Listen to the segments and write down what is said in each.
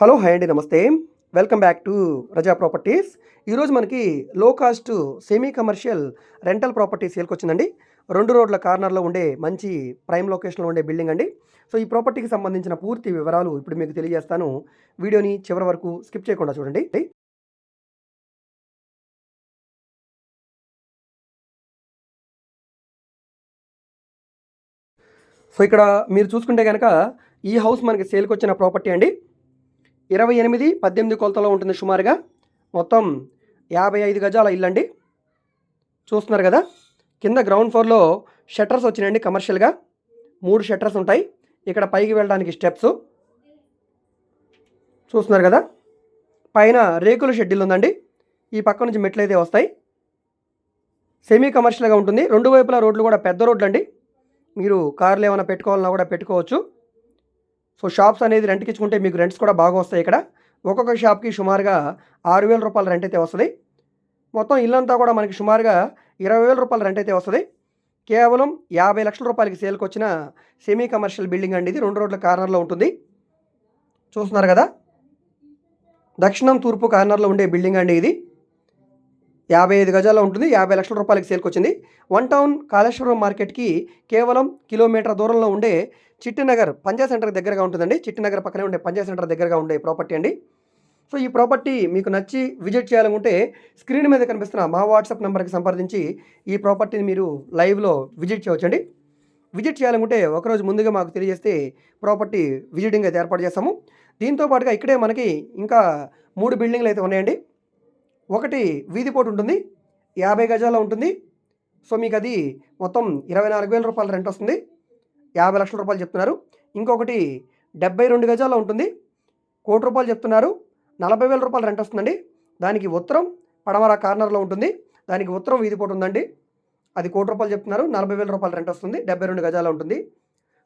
Hello hi అండి నమస్తే. Welcome back to Raza properties. ఈరోజు మనకి low cost semi commercial rental property సేల్కి వచ్చిందండి. రెండు రోడ్ల కార్నర్లో ఉండే మంచి ప్రైమ్ లొకేషన్లో ఉండే బిల్డింగ్ అండి. సో ఈ ప్రాపర్టీకి సంబంధించిన పూర్తి వివరాలు ఇప్పుడు మీకు తెలియజేస్తాను. వీడియోని చివరి వరకు స్కిప్ చేయకుండా చూడండి. సో ఇక్కడ మీరు చూసుకుంటే కనుక ఈ హౌస్ మనకి సేల్కి వచ్చిన ప్రాపర్టీ అండి. ఇరవై ఎనిమిది పద్దెనిమిది కొలతలో ఉంటుంది సుమారుగా. మొత్తం యాభై ఐదు గజాల ఇల్లండి. చూస్తున్నారు కదా? కింద గ్రౌండ్ ఫ్లోర్లో షట్టర్స్ వచ్చినాయండి కమర్షియల్గా మూడు షట్టర్స్ ఉంటాయి. ఇక్కడ పైకి వెళ్ళడానికి స్టెప్స్ చూస్తున్నారు కదా? పైన రేకుల షెడ్యూల్ ఉందండి. ఈ పక్క నుంచి మెట్లు అయితే వస్తాయి. సెమీ కమర్షియల్గా ఉంటుంది. రెండు వైపులా రోడ్లు కూడా పెద్ద రోడ్లు అండి మీరు కార్లు ఏమైనా పెట్టుకోవాలన్నా కూడా పెట్టుకోవచ్చు. సో షాప్స్ అనేది రెంట్కి ఇచ్చుకుంటే మీకు రెంట్స్ కూడా బాగా వస్తాయి ఇక్కడ. ఒక్కొక్క షాప్కి సుమారుగా ఆరు వేల రూపాయల రెంట్ అయితే వస్తుంది. మొత్తం ఇల్లంతా కూడా మనకి సుమారుగా ఇరవై వేల రూపాయల రెంట్ అయితే వస్తుంది. కేవలం యాభై లక్షల రూపాయలకి సేల్కి వచ్చిన సెమీ కమర్షియల్ బిల్డింగ్ అండి ఇది. రెండు రోడ్ల కార్నర్లో ఉంటుంది. చూస్తున్నారు కదా? దక్షిణం తూర్పు కార్నర్లో ఉండే బిల్డింగ్ అండి ఇది. యాభై ఐదు గజాల్లో ఉంటుంది. యాభై లక్షల రూపాయలకి సేల్కి వచ్చింది. వన్ టౌన్ కాళేశ్వరం మార్కెట్కి కేవలం కిలోమీటర్ దూరంలో ఉండే చిట్టినగర్ పంజా సెంటర్ దగ్గరగా ఉంటుందండి. చిట్టినగర్ పక్కనే ఉండే పంజా సెంటర్ దగ్గరగా ఉండే ప్రాపర్టీ అండి. సో ఈ ప్రాపర్టీ మీకు నచ్చి విజిట్ చేయాలనుకుంటే స్క్రీన్ మీద కనిపిస్తున్న మా వాట్సాప్ నెంబర్కి సంప్రదించి ఈ ప్రాపర్టీని మీరు లైవ్లో విజిట్ చేయవచ్చండి. విజిట్ చేయాలనుకుంటే ఒకరోజు ముందుగా మాకు తెలియజేస్తే ప్రాపర్టీ విజిటింగ్ అయితే ఏర్పాటు చేస్తాము. దీంతో పాటుగా ఇక్కడే మనకి ఇంకా మూడు బిల్డింగ్లు అయితే ఉన్నాయండి. ఒకటి వీధిపోటు ఉంటుంది. యాభై గజాల ఉంటుంది. సో మీకు అది మొత్తం ఇరవై నాలుగు వేల రూపాయల రెంట్ వస్తుంది. యాభై లక్షల రూపాయలు చెప్తున్నారు. ఇంకొకటి డెబ్బై రెండు గజాల్లో ఉంటుంది. కోటి రూపాయలు చెప్తున్నారు. నలభై వేల రూపాయలు రెంట్ వస్తుందండి. దానికి ఉత్తరం పడమర కార్నర్లో ఉంటుంది. దానికి ఉత్తరం వీధిపోటు ఉందండి. అది కోటి రూపాయలు చెప్తున్నారు. నలభై వేల రూపాయలు రెంట్ వస్తుంది. డెబ్బై రెండు గజాలు ఉంటుంది.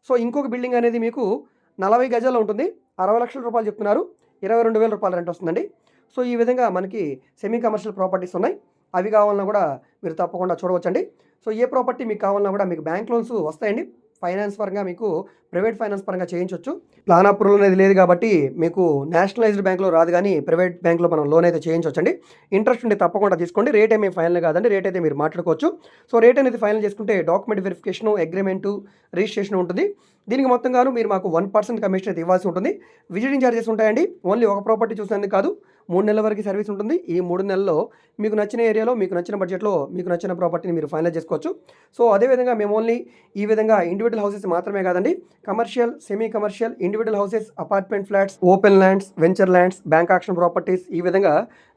సో ఇంకొక బిల్డింగ్ అనేది మీకు నలభై గజాల్లో ఉంటుంది. అరవై లక్షల రూపాయలు చెప్తున్నారు. ఇరవై రెండు వేల రూపాయలు రెంట్ వస్తుందండి. సో ఈ విధంగా మనకి సెమీ కమర్షియల్ ప్రాపర్టీస్ ఉన్నాయి. అవి కావాలన్నా కూడా మీరు తప్పకుండా చూడవచ్చండి. సో ఏ ప్రాపర్టీ మీకు కావాలన్నా కూడా మీకు బ్యాంక్ లోన్స్ వస్తాయండి. ఫైనాన్స్ పరంగా మీకు ప్రైవేట్ ఫైనాన్స్ పరంగా చేయించవచ్చు ప్లాన్ అప్రూవల్ అనేది లేదు కాబట్టి మీకు నేషనలైజ్డ్ బ్యాంక్లో రాదు కానీ ప్రైవేట్ బ్యాంక్లో మనం లోన్ అయితే చేయించవచ్చండి ఇంట్రెస్ట్ ఉంటే తప్పకుండా తీసుకోండి. రేట్ ఏమీ ఫైనల్ కాదండి. రేట్ అయితే మీరు మాట్లాడుకోవచ్చు. సో రేట్ అనేది ఫైనల్ చేసుకుంటే డాక్యుమెంట్ వెరిఫికేషన్ అగ్రిమెంటు రిజిస్ట్రేషన్ ఉంటుంది. దీనికి మొత్తంగాను మీరు మాకు వన్ పర్సెంట్ కమిషన్ అయితే ఇవ్వాల్సి ఉంటుంది. విజిటింగ్ ఛార్జెస్ ఉంటాయండి. ఓన్లీ ఒక ప్రాపర్టీ చూసినందుకు కాదు. మూడు నెలల వరకు సర్వీస్ ఉంటుంది. ఈ మూడు నెలల్లో మీకు నచ్చిన ఏరియాలో మీకు నచ్చిన బడ్జెట్లో మీకు నచ్చిన ప్రాపర్టీని మీరు ఫైనల్ చేసుకోవచ్చు. సో అదేవిధంగా మేము ఓన్లీ ఈ విధంగా ఇండివిజువల్ హౌసెస్ మాత్రమే కాదండి commercial semi commercial individual houses apartment flats open lands venture lands bank auction properties ఈ విధంగా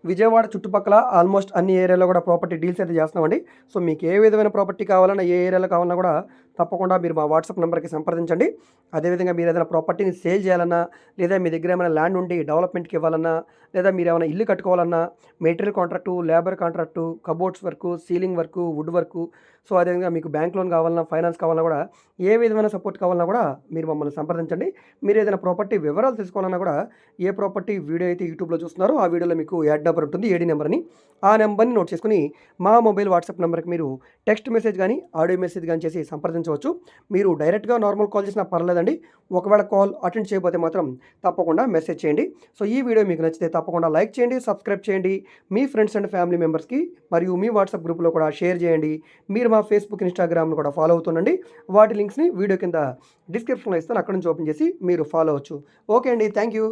విజయవాడ చుట్టుపక్కల ఆల్మోస్ట్ అన్ని ఏరియాలో కూడా ప్రాపర్టీ డీల్స్ అయితే చేస్తున్నామండి. సో మీకు ఏ విధమైన ప్రాపర్టీ కావాలన్నా ఏ ఏరియాలో కావాలన్నా కూడా తప్పకుండా మీరు మా వాట్సాప్ నెంబర్కి సంప్రదించండి. అదేవిధంగా మీరు ఏదైనా ప్రాపర్టీని సేల్ చేయాలన్నా లేదా మీ దగ్గర ఏమైనా ల్యాండ్ ఉండి డెవలప్మెంట్కి ఇవ్వాలన్నా లేదా మీరు ఏమైనా ఇల్లు కట్టుకోవాలన్నా material contract labour contract cupboards work ceiling work wood work so అదేవిధంగా మీకు బ్యాంక్ లోన్ కావాలన్నా ఫైనాన్స్ కావాలన్నా కూడా ఏ విధమైన సపోర్ట్ కావాలన్నా కూడా మీరు మమ్మల్ని సంప్రదించండి. మీరు ఏదైనా ప్రాపర్టీ వివరాలు తెలుసుకోవాలన్నా కూడా ఏ ప్రాపర్టీ వీడియో అయితే యూట్యూబ్లో చూస్తున్నారో ఆ వీడియోలో మీకు యాడ్ నెంబర్ ఉంటుంది ఏడీ నెంబర్ని. ఆ నెంబర్ని నోట్ చేసుకుని మా మొబైల్ వాట్సాప్ నెంబర్కి మీరు టెక్స్ట్ మెసేజ్ కానీ ఆడియో మెసేజ్ కానీ చేసి సంప్రదించవచ్చు. మీరు డైరెక్ట్గా నార్మల్ కాల్ చేసినా పర్లేదండి. ఒకవేళ కాల్ అటెండ్ చేయకపోతే మాత్రం తప్పకుండా మెసేజ్ చేయండి. సో ఈ వీడియో మీకు నచ్చితే తప్పకుండా లైక్ చేయండి సబ్స్క్రైబ్ చేయండి. మీ ఫ్రెండ్స్ అండ్ ఫ్యామిలీ మెంబర్స్కి మరియు మీ వాట్సాప్ గ్రూప్లో కూడా షేర్ చేయండి. మీరు మా ఫేస్బుక్ ఇన్స్టాగ్రామ్ను కూడా ఫాలో అవుతుండండి. వాటి లింక్స్ని వీడియో కింద డిస్క్రిప్షన్లో ఇస్తాను. అక్కడ నుంచి ఓపెన్ చేసి మీరు ఫాలో అవ్వచ్చు. ఓకే అండి. Thank you.